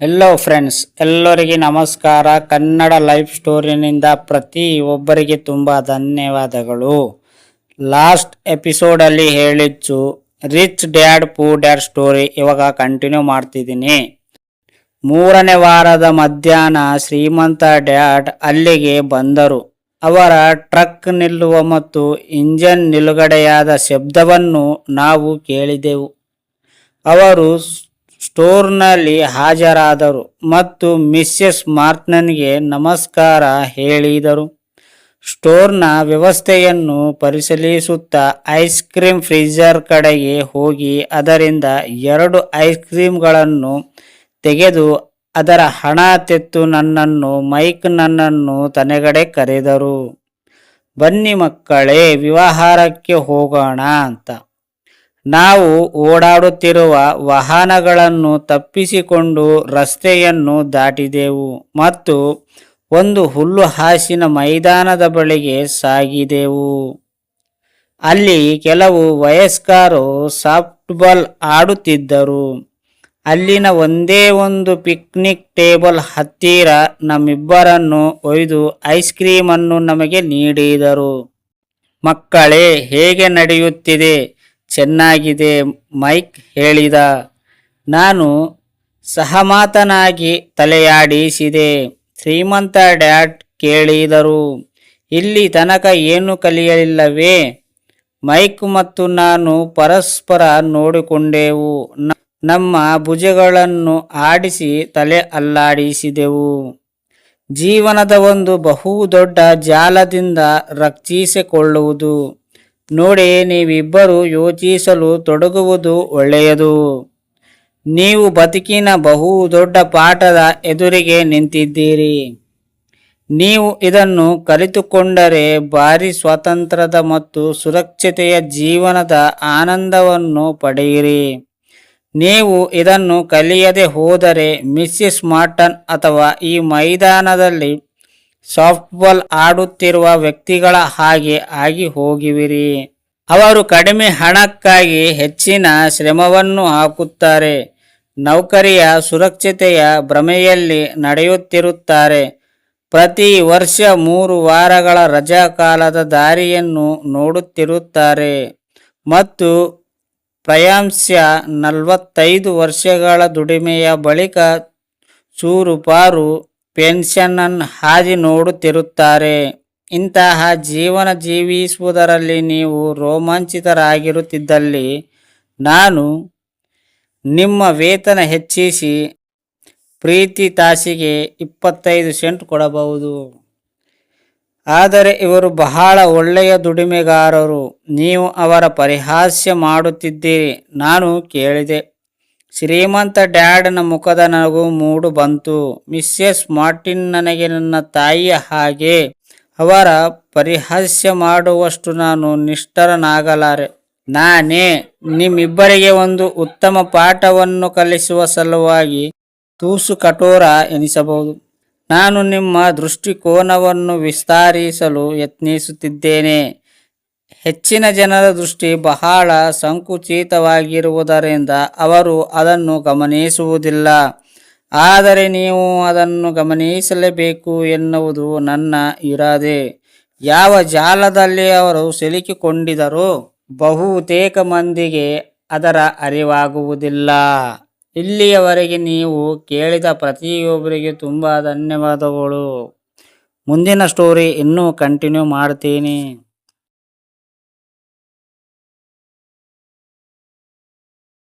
ಎಲ್ಲೋ friends ಎಲ್ಲರಿಗೆ ನಮಸ್ಕಾರ. Kannada life ಸ್ಟೋರಿನಿಂದ ಪ್ರತಿ ಒಬ್ಬರಿಗೆ ತುಂಬ ಧನ್ಯವಾದಗಳು. ಲಾಸ್ಟ್ ಎಪಿಸೋಡಲ್ಲಿ ಹೇಳಿದ್ದು rich dad poor dad story ಇವಾಗ ಕಂಟಿನ್ಯೂ ಮಾಡ್ತಿದ್ದೀನಿ. ಮೂರನೇ ವಾರದ ಮಧ್ಯಾಹ್ನ ಶ್ರೀಮಂತ ಡ್ಯಾಡ್ ಅಲ್ಲಿಗೆ ಬಂದರು. ಅವರ ಟ್ರಕ್ ನಿಲ್ಲುವ ಮತ್ತು ಇಂಜನ್ ನಿಲುಗಡೆಯಾದ ಶಬ್ದವನ್ನು ನಾವು ಕೇಳಿದೆವು. ಅವರು ಸ್ಟೋರ್ನಲ್ಲಿ ಹಾಜರಾದರು ಮತ್ತು ಮಿಸ್ಸೆಸ್ ಮಾರ್ಟ್ನನ್ಗೆ ನಮಸ್ಕಾರ ಹೇಳಿದರು. ಸ್ಟೋರ್ನ ವ್ಯವಸ್ಥೆಯನ್ನು ಪರಿಶೀಲಿಸುತ್ತಾ ಐಸ್ ಕ್ರೀಮ್ ಫ್ರೀಜರ್ ಕಡೆಗೆ ಹೋಗಿ ಅದರಿಂದ ಎರಡು ಐಸ್ ಕ್ರೀಮ್ಗಳನ್ನು ತೆಗೆದು ಅದರ ಹಣ ತೆತ್ತು ನನ್ನನ್ನು, ಮೈಕ್ ನನ್ನನ್ನು ತನೆಗಡೆ ಕರೆದರು. ಬನ್ನಿ ಮಕ್ಕಳೇ, ವಿವಾಹಾರಕ್ಕೆ ಹೋಗೋಣ ಅಂತ. ನಾವು ಓಡಾಡುತ್ತಿರುವ ವಾಹನಗಳನ್ನು ತಪ್ಪಿಸಿಕೊಂಡು ರಸ್ತೆಯನ್ನು ದಾಟಿದೆವು ಮತ್ತು ಒಂದು ಹುಲ್ಲು ಹಾಸಿನ ಮೈದಾನದ ಬಳಿಗೆ ಸಾಗಿದೆವು. ಅಲ್ಲಿ ಕೆಲವು ವಯಸ್ಕರು ಸಾಫ್ಟ್ಬಾಲ್ ಆಡುತ್ತಿದ್ದರು. ಅಲ್ಲಿನ ಒಂದೇ ಒಂದು ಪಿಕ್ನಿಕ್ ಟೇಬಲ್ ಹತ್ತಿರ ನಮ್ಮಿಬ್ಬರನ್ನು ಒಯ್ದು ಐಸ್ ಕ್ರೀಮನ್ನು ನಮಗೆ ನೀಡಿದರು. ಮಕ್ಕಳೇ, ಹೇಗೆ ನಡೆಯುತ್ತಿದೆ? ಚೆನ್ನಾಗಿದೆ ಮೈಕ್ ಹೇಳಿದ. ನಾನು ಸಹಮಾತನಾಗಿ ತಲೆಯಾಡಿಸಿದೆ. ಶ್ರೀಮಂತ ಡ್ಯಾಡ್ ಕೇಳಿದರು. ಇಲ್ಲಿ ತನಕ ಏನು ಕಲಿಯಲಿಲ್ಲವೇ? ಮೈಕ್ ಮತ್ತು ನಾನು ಪರಸ್ಪರ ನೋಡಿಕೊಂಡೆವು. ನಮ್ಮ ಭುಜಗಳನ್ನು ಆಡಿಸಿ ತಲೆ ಅಲ್ಲಾಡಿಸಿದೆವು. ಜೀವನದ ಒಂದು ಬಹು ದೊಡ್ಡ ಜಾಲದಿಂದ ರಕ್ಷಿಸಿಕೊಳ್ಳುವುದು. ನೋಡಿ ನೀವಿಬ್ಬರು ಯೋಚಿಸಲು ತೊಡಗುವುದು ಒಳ್ಳೆಯದು. ನೀವು ಬದುಕಿನ ಬಹು ದೊಡ್ಡ ಪಾಠದ ಎದುರಿಗೆ ನಿಂತಿದ್ದೀರಿ. ನೀವು ಇದನ್ನು ಕಲಿತುಕೊಂಡರೆ ಭಾರಿ ಸ್ವಾತಂತ್ರ್ಯದ ಮತ್ತು ಸುರಕ್ಷತೆಯ ಜೀವನದ ಆನಂದವನ್ನು ಪಡೆಯಿರಿ. ನೀವು ಇದನ್ನು ಕಲಿಯದೆ ಹೋದರೆ ಮಿಸ್ಸಿಸ್ ಮಾರ್ಟನ್ ಅಥವಾ ಈ ಮೈದಾನದಲ್ಲಿ ಸಾಫ್ಟ್ಬಾಲ್ ಆಡುತ್ತಿರುವ ವ್ಯಕ್ತಿಗಳ ಹಾಗೆ ಆಗಿ ಹೋಗಿವಿರಿ. ಅವರು ಕಡಿಮೆ ಹಣಕ್ಕಾಗಿ ಹೆಚ್ಚಿನ ಶ್ರಮವನ್ನು ಹಾಕುತ್ತಾರೆ. ನೌಕರಿಯ ಸುರಕ್ಷತೆಯ ಭ್ರಮೆಯಲ್ಲಿ ನಡೆಯುತ್ತಿರುತ್ತಾರೆ. ಪ್ರತಿ ವರ್ಷ ಮೂರು ವಾರಗಳ ರಜಾಕಾಲದ ದಾರಿಯನ್ನು ನೋಡುತ್ತಿರುತ್ತಾರೆ. ಮತ್ತು ಪ್ರಯಾಂಶ ನಲವತ್ತೈದು ವರ್ಷಗಳ ದುಡಿಮೆಯ ಬಳಿಕ ಚೂರುಪಾರು ಪೆನ್ಷನ್ ಹಾದಿ ನೋಡುತ್ತಿರುತ್ತಾರೆ. ಇಂತಹ ಜೀವನ ಜೀವಿಸುವುದರಲ್ಲಿ ನೀವು ರೋಮಾಂಚಿತರಾಗಿರುತ್ತಿದ್ದಲ್ಲಿ ನಾನು ನಿಮ್ಮ ವೇತನ ಹೆಚ್ಚಿಸಿ ಪ್ರೀತಿ ತಾಸಿಗೆ ಇಪ್ಪತ್ತೈದು ಸೆಂಟ್ ಕೊಡಬಹುದು. ಆದರೆ ಇವರು ಬಹಳ ಒಳ್ಳೆಯ ದುಡಿಮೆಗಾರರು. ನೀವು ಅವರ ಪರಿಹಾಸ್ಯ ಮಾಡುತ್ತಿದ್ದೀರಿ. ನಾನು ಕೇಳಿದೆ. ಶ್ರೀಮಂತ ಡ್ಯಾಡ್ನ ಮುಖದ ನಗು ಮೂಡು ಬಂತು. ಮಿಸ್ಸೆಸ್ ಮಾರ್ಟಿನ್ ನನಗೆ ನನ್ನ ತಾಯಿಯ ಹಾಗೆ. ಅವರ ಪರಿಹಾಸ್ಯ ಮಾಡುವಷ್ಟು ನಾನು ನಿಷ್ಠರನಾಗಲಾರೆ. ನಾನೇ ನಿಮ್ಮಿಬ್ಬರಿಗೆ ಒಂದು ಉತ್ತಮ ಪಾಠವನ್ನು ಕಲಿಸುವ ಸಲುವಾಗಿ ತೂಸು ಕಠೋರ ಎನಿಸಬಹುದು. ನಾನು ನಿಮ್ಮ ದೃಷ್ಟಿಕೋನವನ್ನು ವಿಸ್ತರಿಸಲು ಯತ್ನಿಸುತ್ತಿದ್ದೇನೆ. ಹೆಚ್ಚಿನ ಜನರ ದೃಷ್ಟಿ ಬಹಳ ಸಂಕುಚಿತವಾಗಿರುವುದರಿಂದ ಅವರು ಅದನ್ನು ಗಮನಿಸುವುದಿಲ್ಲ. ಆದರೆ ನೀವು ಅದನ್ನು ಗಮನಿಸಲೇಬೇಕು ಎನ್ನುವುದು ನನ್ನ ಇರಾದೆ. ಯಾವ ಜಾಲದಲ್ಲಿ ಅವರು ಸಿಲುಕಿಕೊಂಡಿದರೂ ಬಹುತೇಕ ಮಂದಿಗೆ ಅದರ ಅರಿವಾಗುವುದಿಲ್ಲ. ಇಲ್ಲಿಯವರೆಗೆ ನೀವು ಕೇಳಿದ ಪ್ರತಿಯೊಬ್ಬರಿಗೆ ತುಂಬ ಧನ್ಯವಾದಗಳು. ಮುಂದಿನ ಸ್ಟೋರಿ ಇನ್ನೂ ಕಂಟಿನ್ಯೂ ಮಾಡ್ತೀನಿ.